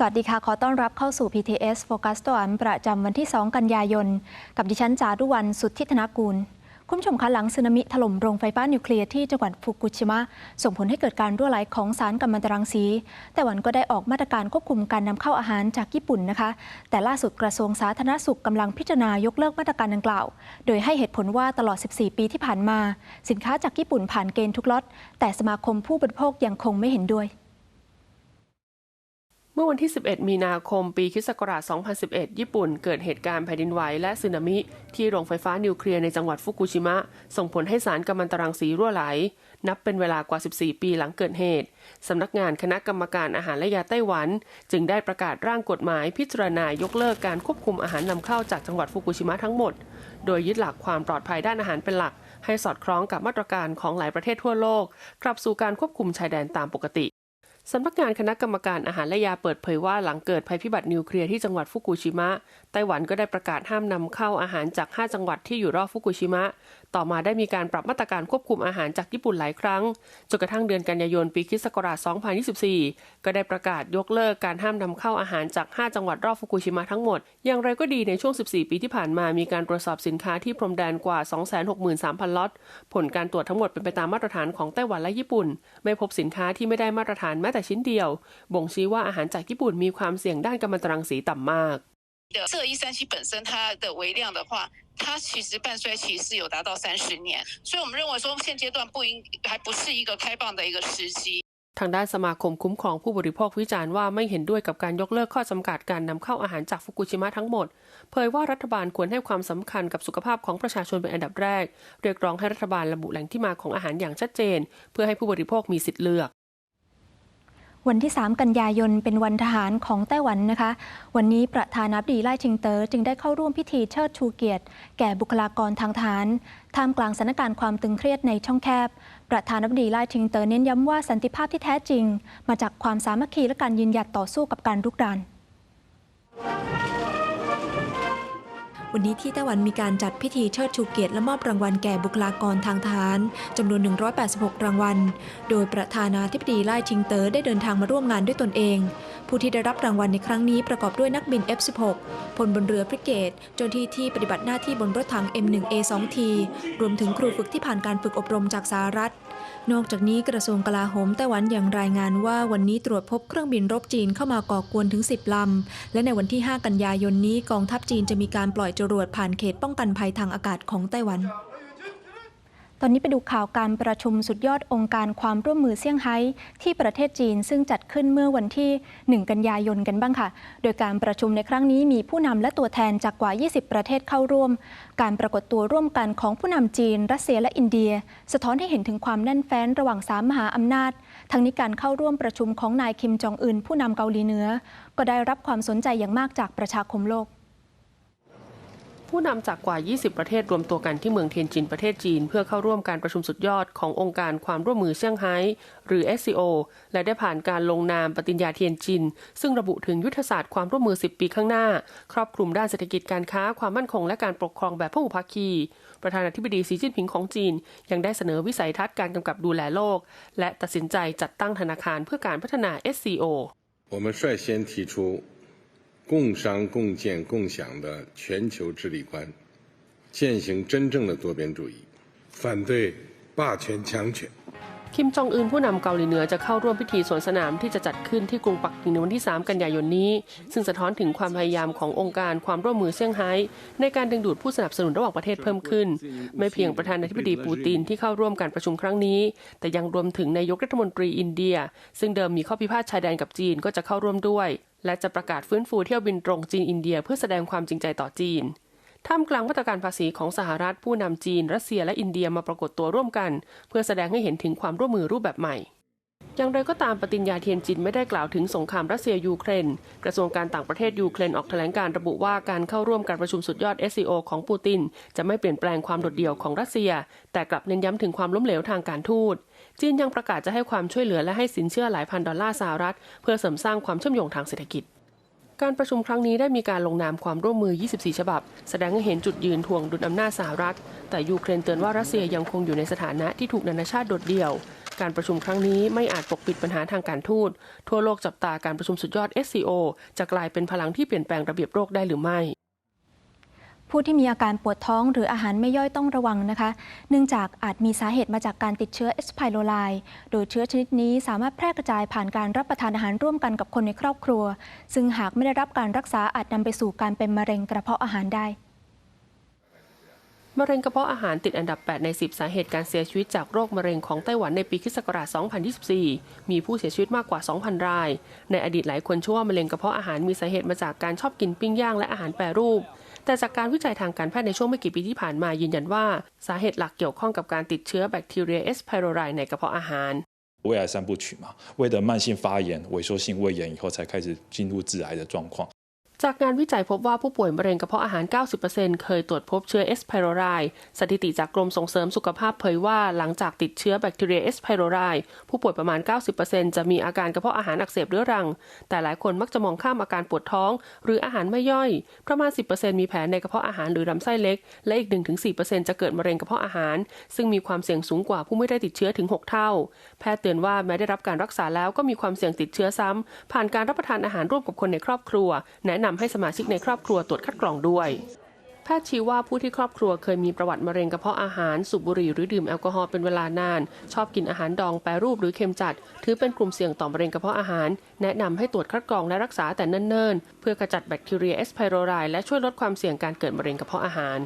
สวัสดีค่ะ ขอต้อนรับเข้าสู่ PTS Focus ตัวอันประจำวันที่ 2 กันยายน กับดิฉันจารุวรรณสุทธิธนกูล คุณผู้ชมคะหลังสึนามิถล่มโรงไฟฟ้านิวเคลียร์ที่จังหวัดฟุกุชิมะ ส่งผลให้เกิดการรั่วไหลของสารกัมมันตรังสีแต่วันก็ได้ออกมาตรการควบคุมการนำเข้าอาหารจากญี่ปุ่นนะคะ แต่ล่าสุดกระทรวงสาธารณสุขกำลังพิจารณายกเลิกมาตรการดังกล่าว โดยให้เหตุผลว่าตลอด 14 ปีที่ผ่านมา สินค้าจากญี่ปุ่นผ่านเกณฑ์ทุกล็อตแต่สมาคมผู้บริโภคยังคงไม่เห็นด้วย มื่อวันที่ 11 มีนาคม ปีคศ2011 ญี่ปุ่น เกิดเหตุการณ์แผ่นดินไหวและสึนามิ ที่โรงไฟฟ้านิวเคลียร์ในจังหวัดฟุกุชิมะ ส่งผลให้สารกัมมันตรังสีรั่วไหล นับเป็นเวลากว่า 14 ปีหลังเกิดเหตุ สำนักงานคณะกรรมการอาหารและยาไต้หวัน จึงได้ประกาศร่างกฎหมายพิจารณายกเลิกการควบคุมอาหารนำเข้าจากจังหวัดฟุกุชิมะทั้งหมด โดยยึดหลักความปลอดภัยด้านอาหารเป็นหลัก ให้สอดคล้องกับมาตรการของหลายประเทศทั่วโลก กลับสู่การควบคุมชายแดนตามปกติ สำนักงานคณะกรรมการอาหารและยาเปิดเผยว่าหลังเกิดภัยพิบัตินิวเคลียร์ที่จังหวัดฟุกุชิมะ ไต้หวันก็ได้ประกาศห้ามนำเข้าอาหารจาก 5 จังหวัดที่อยู่รอบฟุกุชิมะ ต่อมาได้มีการปรับมาตรการควบคุมอาหารจากญี่ปุ่นหลายครั้ง จนกระทั่งเดือนกันยายนปีคศ2024 ก็ได้ประกาศยกเลิกการห้ามนำเข้าอาหารจาก 5 จังหวัดรอบฟุกุชิมะทั้งหมด อย่างไรก็ดีในช่วง 14 ปีที่ผ่านมา มีการตรวจสอบสินค้าที่พรมแดนกว่า 263,000 ล็อต ผลการตรวจทั้งหมดเป็นไปตามมาตรฐานของไต้หวันและญี่ปุ่น ไม่พบสินค้าที่ไม่ได้มาตรฐานแม้แตชิ้นเดียว บ่งชี้ว่าอาหารจากญี่ปุ่นมีความเสี่ยงด้านกัมมันตรังสีต่ำมาก 的这一三七本身它的微量的话，它其实半衰期是有达到三十年，所以我们认为说现阶段不应还不是一个开放的一个时机。 ทางด้านสมาคมคุ้มครองผู้บริโภควิจารณ์ว่าไม่เห็นด้วยกับการยกเลิกข้อจำกัดการนำเข้าอาหารจากฟุกุชิมะทั้งหมด เผยว่ารัฐบาลควรให้ความสำคัญกับสุขภาพของประชาชนเป็นอันดับแรก เรียกร้องให้รัฐบาลระบุแหล่งที่มาของอาหารอย่างชัดเจน เพื่อให้ผู้บริโภคมีสิทธิ์เลือก วันที่ 3 กันยายนเป็นวันทหารของไต้หวันนะคะ วันนี้ประธานาธิบดีไล่ชิงเตอ๋อจึงได้เข้าร่วมพิธีเชิดชูเกียรติ แก่บุคลากรทางทหารท่ามกลางสถานการณ์ความตึงเครียดในช่องแคบ ประธานาธิบดีไล่ชิงเตอ๋อเน้นย้ำว่าสันติภาพที่แท้จริง มาจากความสามัคคีและการยืนหยัดต่อสู้กับการรุกราน วันนี้ที่ไต้หวันมีการจัดพิธีเชิดชูเกียรติและมอบรางวัลแก่บุคลากรทางทหารจำนวน 186 รางวัล โดยประธานาธิบดีไล่ชิงเตอ๋อได้เดินทางมาร่วมงานด้วยตนเอง ผู้ที่ได้รับรางวัลในครั้งนี้ประกอบด้วยนักบิน F-16 พลบนเรือฟริเกตเจ้าหน้าที่ที่ปฏิบัติหน้าที่บนรถถัง M1A2T รวมถึงครูฝึกที่ผ่านการฝึกอบรมจากสหรัฐ นอกจากนี้กระทรวงกลาโหมไต้หวันยังรายงานว่าวันนี้ตรวจพบเครื่องบินรบจีนเข้ามาก่อกวนถึง 10 ลำ และในวันที่ 5 กันยายนนี้กองทัพจีนจะมีการปล่อยจรวดผ่านเขตป้องกันภัยทางอากาศของไต้หวัน ตอนนี้ไปดูข่าวการประชุมสุดยอดองค์การความร่วมมือเซี่ยงไฮ้ที่ประเทศจีนซึ่งจัดขึ้นเมื่อวันที่ 1 กันยายนกันบ้างค่ะ โดยการประชุมในครั้งนี้มีผู้นำและตัวแทนจากกว่า 20 ประเทศเข้าร่วม การปรากฏตัวร่วมกันของผู้นำจีน รัสเซียและอินเดีย สะท้อนให้เห็นถึงความแน่นแฟ้นระหว่างสามมหาอำนาจ ทั้งนี้การเข้าร่วมประชุมของนายคิมจองอึนผู้นำเกาหลีเหนือก็ได้รับความสนใจอย่างมากจากประชาคมโลก ผู้นำจากกว่า 20 ประเทศรวมตัวกันที่เมืองเทียนจินประเทศจีน เพื่อเข้าร่วมการประชุมสุดยอดขององค์การความร่วมมือเซี่ยงไฮ้หรือ SCO และได้ผ่านการลงนามปฏิญญาเทียนจิน ซึ่งระบุถึงยุทธศาสตร์ความร่วมมือ 10 ปีข้างหน้า ครอบคลุมด้านเศรษฐกิจการค้าความมั่นคงและการปกครองแบบพหุภาคี ประธานาธิบดีสีจิ้นผิงของจีน ยังได้เสนอวิสัยทัศน์การกำกับดูแลโลก และตัดสินใจจัดตั้งธนาคารเพื่อการพัฒนา SCO 我们率先提出 共商共建共享的全球治理观，践行真正的多边主义，反对霸权强权。 คิมจองอึนผู้นำเกาหลีเหนือจะเข้าร่วมพิธีสวนสนามที่จะจัดขึ้นที่กรุงปักกิ่งในวันที่ 3 กันยายนนี้ ซึ่งสะท้อนถึงความพยายามขององค์การความร่วมมือเซี่ยงไฮ้ในการดึงดูดผู้สนับสนุนระหว่างประเทศเพิ่มขึ้น ไม่เพียงประธานาธิบดีปูตินที่เข้าร่วมการประชุมครั้งนี้ แต่ยังรวมถึงนายกรัฐมนตรีอินเดีย ซึ่งเดิมมีข้อพิพาทชายแดนกับจีนก็จะเข้าร่วมด้วย และจะประกาศฟื้นฟูเที่ยวบินตรงจีนอินเดียเพื่อแสดงความจริงใจต่อจีนท่ามกลางมาตรการภาษีของสหรัฐผู้นำจีน รัสเซียและอินเดียมาปรากฏตัวร่วมกัน เพื่อแสดงให้เห็นถึงความร่วมมือรูปแบบใหม่ อย่างไรก็ตามปฏิญญาเทียนจินไม่ได้กล่าวถึงสงครามรัสเซียยูเครน กระทรวงการต่างประเทศยูเครนออกแถลงการระบุว่าการเข้าร่วมการประชุมสุดยอด SCO ของปูติน จะไม่เปลี่ยนแปลงความโดดเดี่ยวของรัสเซีย แต่กลับเน้นย้ำถึงความล้มเหลวทางการทูต จีนยังประกาศจะให้ความช่วยเหลือและให้สินเชื่อหลายพันดอลลาร์สหรัฐ เพื่อเสริมสร้างความเชื่อมโยงทางเศรษฐกิจการประชุมครั้งนี้ได้มีการลงนามความร่วมมือ 24 ฉบับ แสดงให้เห็นจุดยืนทวงดุลอำนาจสหรัฐ แต่ยูเครนเตือนว่ารัสเซียยังคงอยู่ในสถานะที่ถูกนานาชาติโดดเดี่ยว การประชุมครั้งนี้ไม่อาจปกปิดปัญหาทางการทูต ทั่วโลกจับตาการประชุมสุดยอด SCO จะกลายเป็นพลังที่เปลี่ยนแปลงระเบียบโรคได้หรือไม่ผู้ที่มีอาการปวดท้องหรืออาหารไม่ย่อยต้องระวังนะคะ เนื่องจากอาจมีสาเหตุมาจากการติดเชื้อเอสไพโรไลโดยเชื้อชนิดนี้สามารถแพร่กระจายผ่านการรับประทานอาหารร่วมกันกับคนในครอบครัว ซึ่งหากไม่ได้รับการรักษาอาจนำไปสู่การเป็นมะเร็งกระเพาะอาหารได้ มะเร็งกระเพาะอาหารติดอันดับ 8 ใน 10 สาเหตุการเสียชีวิตจากโรคมะเร็งของไต้หวันในปีคศ2024 มีผู้เสียชีวิตมากกว่า 2,000 ราย ในอดีตหลายคนเชื่อว่ามะเร็งกระเพาะอาหารมีสาเหตุมาจากการชอบกินปิ้งย่างและอาหารแปรรูป แต่จากการวิจัยทางการแพทย์ในช่วงไม่กี่ปีที่ผ่านมายืนยันว่า สาเหตุหลักเกี่ยวข้องกับการติดเชื้อแบคทีเรียเอสไพโรไรในกระเพาะอาหาร 胃癌三部曲嘛，胃的慢性发炎、萎缩性胃炎以后，才开始进入致癌的状况。 จากงานวิจัยพบว่าผู้ป่วยมะเร็งกระเพาะอาหาร 90%เคยตรวจพบเชื้อเอสไพโรไรสถิติจากกรมส่งเสริมสุขภาพเผยว่าหลังจากติดเชื้อแบคทีเรียเอสไพโรไรผู้ป่วยประมาณ 90%จะมีอาการกระเพาะอาหารอักเสบเรื้อรัง แต่หลายคนมักจะมองข้ามอาการปวดท้อง หรืออาหารไม่ย่อย ประมาณ 10%มีแผลในกระเพาะอาหารหรือลำไส้เล็ก และอีก 1-4%จะเกิดมะเร็งกระเพาะอาหาร ซึ่งมีความเสี่ยงสูงกว่าผู้ไม่ได้ติดเชื้อถึง 6 เท่า แพทย์เตือนว่าแม้ได้รับการรักษาแล้วก็มีความเสี่ยงติดเชื้อซ้ำผ่านการรับประทานอาหารร่วมกับคนในครอบครัวแนะนำให้สมาชิกในครอบครัวตรวจคัดกรองด้วยแพทย์ชี้ว่าผู้ที่ครอบครัวเคยมีประวัติมะเร็งกระเพาะอาหาร สูบบุหรี่หรือดื่มแอลกอฮอล์เป็นเวลานาน ชอบกินอาหารดองแปรรูปหรือเค็มจัด ถือเป็นกลุ่มเสี่ยงต่อมะเร็งกระเพาะอาหาร แนะนำให้ตรวจคัดกรองและรักษาแต่เนิ่นๆ เพื่อขจัดแบคทีเรียเอสไพโรไรและช่วยลดความเสี่ยงการเกิดมะเร็งกระเพาะอาหาร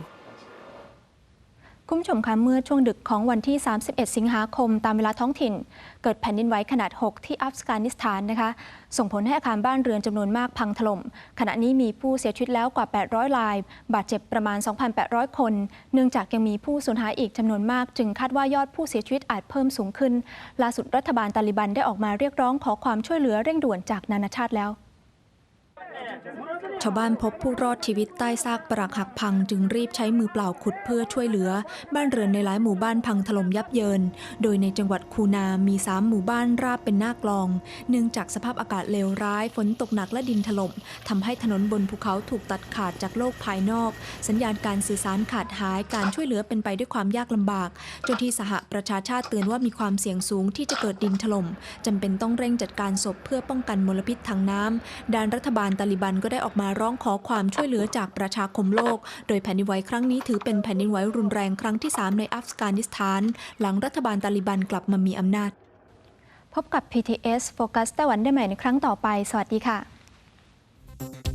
คุณผู้ชมคะเมื่อช่วงดึกของวันที่ 31 สิงหาคมตามเวลาท้องถิ่น เกิดแผ่นดินไหวขนาด 6 ที่อัฟกานิสถานนะคะ ส่งผลให้อาคารบ้านเรือนจำนวนมากพังถล่ม ขณะนี้มีผู้เสียชีวิตแล้วกว่า 800ราย บาดเจ็บประมาณ 2,800 คน เนื่องจากยังมีผู้สูญหายอีกจำนวนมาก จึงคาดว่ายอดผู้เสียชีวิตอาจเพิ่มสูงขึ้นล่าสุดรัฐบาลตาลิบันได้ออกมาเรียกร้องขอความช่วยเหลือเร่งด่วนจากนานาชาติแล้ว ชาวบ้านพบผู้รอดชีวิตใต้ซากปรักหักพังจึงรีบใช้มือเปล่าขุดเพื่อช่วยเหลือ บ้านเรือนในหลายหมู่บ้านพังถล่มยับเยิน โดยในจังหวัดคูนามีสามหมู่บ้านราบเป็นหน้ากลอง เนื่องจากสภาพอากาศเลวร้าย ฝนตกหนักและดินถล่มทำให้ถนนบนภูเขาถูกตัดขาดจากโลกภายนอก สัญญาณการสื่อสารขาดหายการช่วยเหลือเป็นไปด้วยความยากลำบากจ้าที่สหประชาชาติเตือนว่ามีความเสี่ยงสูงที่จะเกิดดินถล่มจำเป็นต้องเร่งจัดการศพเพื่อป้องกันมลพิษทางน้ำด้านรัฐบาลตาลิบันก็ได้ออกมาร้องขอความช่วยเหลือจากประชาคมโลก โดยแผ่นดินไหวครั้งนี้ถือเป็นแผ่นดินไหวรุนแรงครั้งที่ 3 ในอัฟกานิสถาน หลังรัฐบาลตาลิบันกลับมามีอำนาจ พบกับ PTS โฟกัสไต้หวันได้ใหม่ในครั้งต่อไป สวัสดีค่ะ